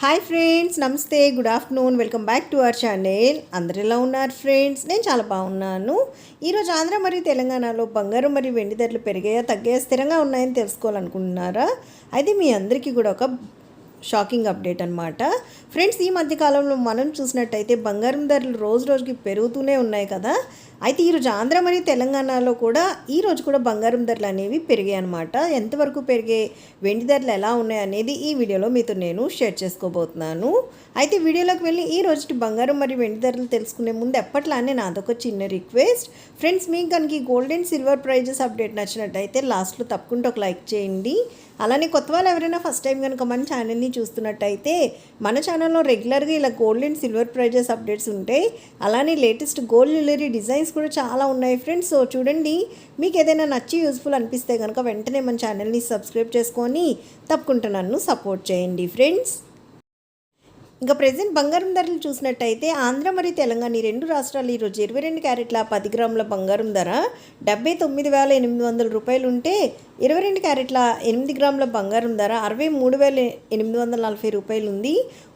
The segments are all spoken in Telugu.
హాయ్ ఫ్రెండ్స్ నమస్తే good afternoon welcome back to our channel అందరు ఎలా ఉన్నారు ఫ్రెండ్స్ నేను చాలా బాగున్నాను. ఈరోజు ఆంధ్ర మరియు తెలంగాణలో బంగారం మరియు వెండి ధరలు పెరిగాయా తగ్గాయా స్థిరంగా ఉన్నాయని తెలుసుకోవాలనుకుంటున్నారా? అయితే మీ అందరికీ కూడా ఒక షాకింగ్ అప్డేట్ అనమాట ఫ్రెండ్స్ ఈ మధ్యకాలంలో మనం చూసినట్టయితే బంగారం ధరలు రోజు రోజుకి పెరుగుతూనే ఉన్నాయి కదా. అయితే ఈరోజు ఆంధ్ర మరియు తెలంగాణలో కూడా ఈ రోజు కూడా బంగారం ధరలు అనేవి పెరిగాయి అనమాట ఎంతవరకు పెరిగే వెండి ధరలు ఎలా ఉన్నాయి అనేది ఈ వీడియోలో మీతో నేను షేర్ చేసుకోబోతున్నాను. అయితే వీడియోలోకి వెళ్ళి ఈ రోజు బంగారం మరియు వెండి ధరలు తెలుసుకునే ముందు ఎప్పట్లానే నాదొక చిన్న రిక్వెస్ట్. ఫ్రెండ్స్ మీకు కనుక ఈ gold and silver prizes update నచ్చినట్టయితే లాస్ట్లో తప్పకుండా ఒక లైక్ చేయండి. అలానే కొత్త వాళ్ళు ఎవరైనా ఫస్ట్ టైం కనుక మన ఛానల్ని చూస్తున్నట్టయితే మన ఛానల్లో రెగ్యులర్గా ఇలా gold and silver prizes updates ఉంటాయి. అలానే లేటెస్ట్ గోల్డ్ జ్యువెలరీ డిజైన్స్ కూడా చాలా ఉన్నాయి ఫ్రెండ్స్ సో చూడండి. మీకు ఏదైనా నచ్చి యూస్ఫుల్ అనిపిస్తే కనుక వెంటనే మన ఛానల్ని సబ్స్క్రైబ్ చేసుకొని తప్పకుండా నన్ను సపోర్ట్ చేయండి ఫ్రెండ్స్ ఇంకా ప్రజెంట్ బంగారం ధరలు చూసినట్టయితే ఆంధ్ర మరియు తెలంగాణ ఈ రెండు రాష్ట్రాలు ఈరోజు ఇరవై రెండు క్యారెట్ల పది గ్రాముల బంగారం ధర డెబ్బై తొమ్మిది వేల ఎనిమిది వందల రూపాయలు ఉంటే ఇరవై రెండు క్యారెట్ల ఎనిమిది గ్రాముల బంగారం ధర అరవై మూడు వేల ఎనిమిది వందల నలభై రూపాయలు ఉంది.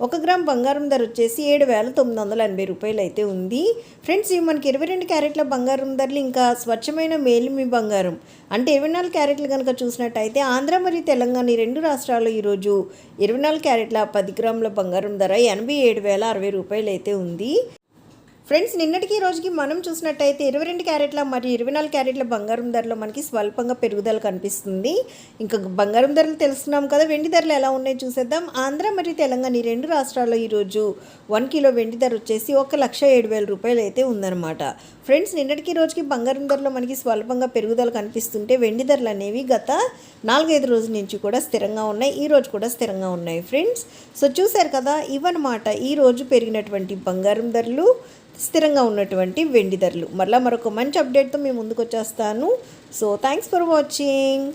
ఒక గ్రామ్ బంగారం ధర వచ్చేసి ఏడు వేల తొమ్మిది వందల ఎనభై రూపాయలు అయితే ఉంది. ఫ్రెండ్స్ ఇవి మనకి ఇరవై రెండు క్యారెట్ల బంగారం ధరలు ఇంకా స్వచ్ఛమైన మేలిమి బంగారం. అంటే ఇరవై నాలుగు క్యారెట్లు కనుక చూసినట్టయితే ఆంధ్ర మరియు తెలంగాణ ఈ రెండు రాష్ట్రాలు ఈరోజు ఇరవై నాలుగు క్యారెట్ల పది గ్రాముల బంగారం ధర ఎనభై ఏడు వేల అరవై రూపాయలు అయితే ఉంది. ఫ్రెండ్స్ నిన్నటికి రోజుకి మనం చూసినట్టయితే ఇరవై రెండు క్యారెట్ల మరియు ఇరవై నాలుగు క్యారెట్ల బంగారం ధరలో మనకి స్వల్పంగా పెరుగుదల కనిపిస్తుంది. ఇంకా బంగారం ధరలు తెలుస్తున్నాం కదా వెండి ధరలు ఎలా ఉన్నాయో చూసేద్దాం. ఆంధ్ర మరియు తెలంగాణ ఈ రెండు రాష్ట్రాల్లో ఈరోజు వన్ కిలో వెండి ధర వచ్చేసి ఒక లక్ష ఏడు వేల రూపాయలు అయితే ఉందన్నమాట. ఫ్రెండ్స్ నిన్నటికి రోజుకి బంగారం ధరలో మనకి స్వల్పంగా పెరుగుదల కనిపిస్తుంటే వెండి ధరలు అనేవి గత నాలుగైదు రోజుల నుంచి కూడా స్థిరంగా ఉన్నాయి ఈ రోజు కూడా స్థిరంగా ఉన్నాయి ఫ్రెండ్స్. సో చూశారు కదా ఇవన్నమాట ఈ రోజు పెరిగినటువంటి బంగారం ధరలు స్థిరంగా ఉన్నటువంటి వెండి ధరలు. మరలా మరొక మంచి అప్డేట్తో మేము ముందుకు వచ్చేస్తాను. So thanks for watching